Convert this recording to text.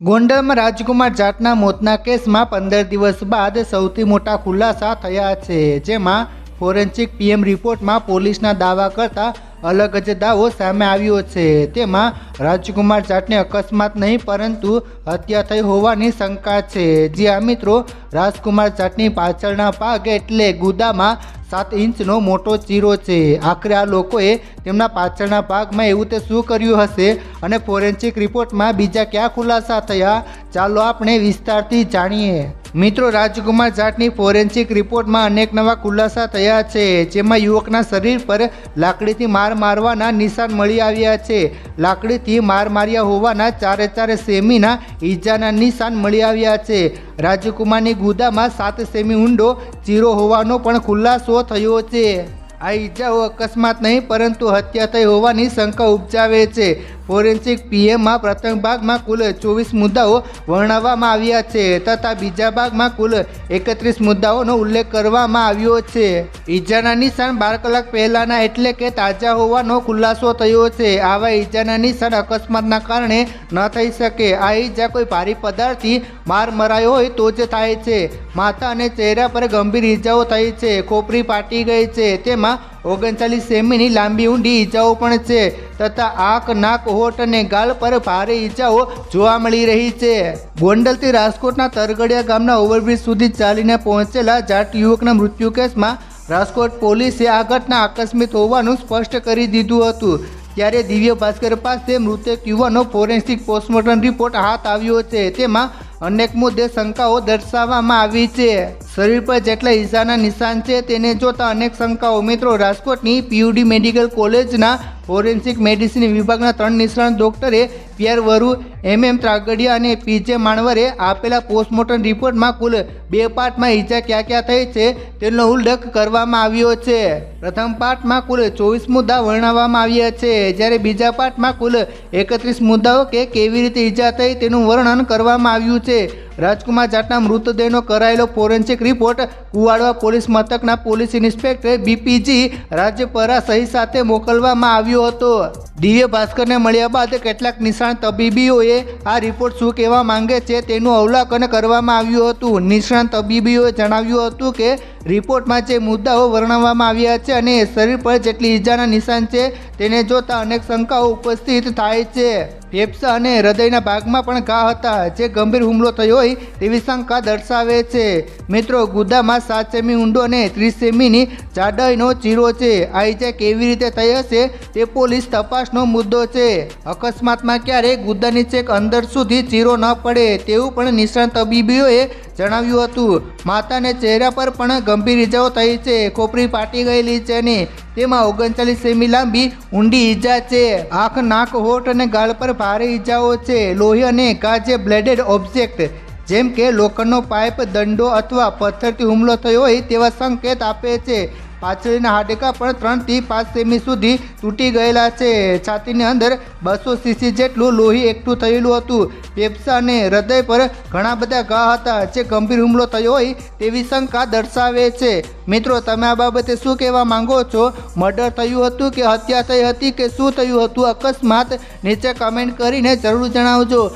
ગોંડલમાં રાજકુમાર જાટના મોતના કેસમાં પંદર દિવસ બાદ સૌથી મોટા ખુલાસા થયા છે. જેમાં ફોરેન્સિક પીએમ રિપોર્ટમાં પોલીસના દાવા કરતાં અલગ જ દાવો સામે આવ્યો છે. તેમાં રાજકુમાર જાટને અકસ્માત નહીં, પરંતુ હત્યા થઈ હોવાની શંકા છે. જ્યાં મિત્રો, રાજકુમાર જાટની પાછળના ભાગ એટલે ગુદામાં સાત ઇંચનો મોટો ચીરો છે. આખરે આ લોકોએ તેમના પાછળના ભાગમાં એવું તે શું કર્યું હશે? અને ફોરેન્સિક રિપોર્ટમાં બીજા ક્યાં ખુલાસા થયા? ચાલો આપણે વિસ્તારથી જાણીએ. મિત્રો, રાજકુમાર જાટની ફોરેન્સિક રિપોર્ટમાં અનેક નવા ખુલાસા થયા છે, જેમાં યુવકના શરીર પર લાકડીથી માર મારવાના નિશાન મળી આવ્યા છે. લાકડીથી માર માર્યા હોવાના ચારે ચારે સેમીના ઈજાના નિશાન મળી આવ્યા છે. રાજકુમારની ગુદામાં સાત સેમી ઊંડો ચીરો હોવાનો પણ ખુલાસો થયો છે. આ ઈજાઓ અકસ્માત નહીં, પરંતુ હત્યા થઈ હોવાની શંકા ઉપજાવે છે. ફોરેન્સિક પીએમમાં પ્રથમ ભાગમાં કુલ ચોવીસ મુદ્દાઓ વર્ણવવામાં આવ્યા છે તથા બીજા ભાગમાં કુલ એકત્રીસ મુદ્દાઓનો ઉલ્લેખ કરવામાં આવ્યો છે. ઈજાના નિશાન બાર કલાક પહેલાના એટલે કે તાજા હોવાનો ખુલાસો થયો છે. આવા ઈજાના નિશાન અકસ્માતના કારણે ન થઈ શકે. આ ઈજા કોઈ ભારે પદાર્થથી માર મરાયો હોય તો જ થાય છે. માથા અને ચહેરા પર ગંભીર ઈજાઓ થઈ છે. ખોપરી પાટી ગઈ છે. તેમાં ઓગણચાલીસ સેમીની લાંબી ઊંડી ઈજાઓ પણ છે. તથા આંખ, નાક, હોઠ અને ગાલ પર ભારે ઈજાઓ જોવા મળી રહી છે. ગોંડલથી રાજકોટના તરગડિયા ગામના ઓવરબ્રિજ સુધી ચાલીને પહોંચેલા જાટ યુવકના મૃત્યુ કેસમાં રાજકોટ પોલીસે આ ઘટના આકસ્મિક હોવાનું સ્પષ્ટ કરી દીધું હતું. ત્યારે દિવ્ય ભાસ્કર પાસે મૃતક યુવાનો ફોરેન્સિક પોસ્ટમોર્ટમ રિપોર્ટ હાથ આવ્યો છે. તેમાં અનેક મુદ્દે શંકાઓ દર્શાવવામાં આવી છે. શરીર પર જેટલા ઈજાના નિશાન છે, તેને જોતા અનેક શંકાઓ. મિત્રો, રાજકોટની પીયુડી મેડિકલ કોલેજના ફોરેન્સિક મેડિસિન વિભાગના ત્રણ નિષ્ણાત ડોક્ટરે પિયર વરુ એમ એમ ત્રાગડિયા અને પીજે માણવરે આપેલા પોસ્ટમોર્ટમ રિપોર્ટમાં કુલ બે પાર્ટમાં ઈજા ક્યાં ક્યાં થઈ છે તેનો ઉલ્લેખ કરવામાં આવ્યો છે. પ્રથમ પાર્ટમાં કુલ ચોવીસ મુદ્દા વર્ણવવામાં આવ્યા છે. જ્યારે બીજા પાર્ટમાં કુલ એકત્રીસ મુદ્દાઓ કે કેવી રીતે ઈજા થઈ તેનું વર્ણન કરવામાં આવ્યું છે. રાજકુમાર જાટના મૃતદેહનો કરાયેલો ફોરેન્સિક રિપોર્ટ કુવાડવા પોલીસ મથકના પોલીસ ઇન્સ્પેક્ટર બીપીજી રાજ્યપરા સહી સાથે મોકલવામાં આવ્યો હતો. દિવ્ય ભાસ્કરને મળ્યા બાદ કેટલાક નિષ્ણાત તબીબીઓએ આ રિપોર્ટ શું કહેવા માંગે છે તેનું અવલોકન કરવામાં આવ્યું હતું. નિષ્ણાત તબીબીઓએ જણાવ્યું હતું કે, રિપોર્ટમાં જે મુદ્દાઓ વર્ણવવામાં આવ્યા છે અને શરીર પર જેટલી ઈજાના નિશાન છે, તેને જોતા અનેક શંકાઓ ઉપસ્થિત થાય છે. ફેફસા અને હૃદયના ભાગમાં પણ ઘા હતા. જે ગંભીર હુમલો થયો હોય તેવી શંકા દર્શાવે છે. મિત્રો, ગુદામાં સાત સેમી ઊંડો અને ત્રીસ સેમીની જાડાઈનો ચીરો છે. આ ઈજા કેવી રીતે થઈ હશે તે પોલીસ તપાસનો મુદ્દો છે. અકસ્માતમાં ક્યારેય ગુદાની ચેક અંદર સુધી ચીરો ન પડે તેવું પણ નિષ્ણાત તબીબીઓએ જણાવ્યું હતું. માતાને ચહેરા પર પણ ગંભીર ઈજાઓ થઈ છે. ખોપરી પાટી ગયેલી છે અને તેમાં ઓગણચાલીસ સેમી લાંબી ઊંડી ઈજા છે. આંખ, નાક, હોઠ અને ગાળ પર ભારે ઈજાઓ છે. લોહી અને ઘા બ્લેડેડ ઓબ્જેક્ટ, જેમ કે લોખંડનો પાઇપ, દંડો અથવા પથ્થરથી હુમલો થયો હોય તેવા સંકેત આપે છે. પાછળના હાડકા પણ ત્રણથી પાંચ સેમી સુધી તૂટી ગયેલા છે. છાતીની અંદર બસો સીસી જેટલું લોહી એકઠું થયેલું હતું. ફેફસા અને હૃદય પર ઘણા બધા ઘા હતા જે ગંભીર હુમલો થયો હોય તેવી શંકા દર્શાવે છે. મિત્રો, તમે આ બાબતે શું કહેવા માંગો છો? મર્ડર થયું હતું કે હત્યા થઈ હતી કે શું થયું હતું? અકસ્માત? નીચે કમેન્ટ કરીને જરૂર જણાવજો.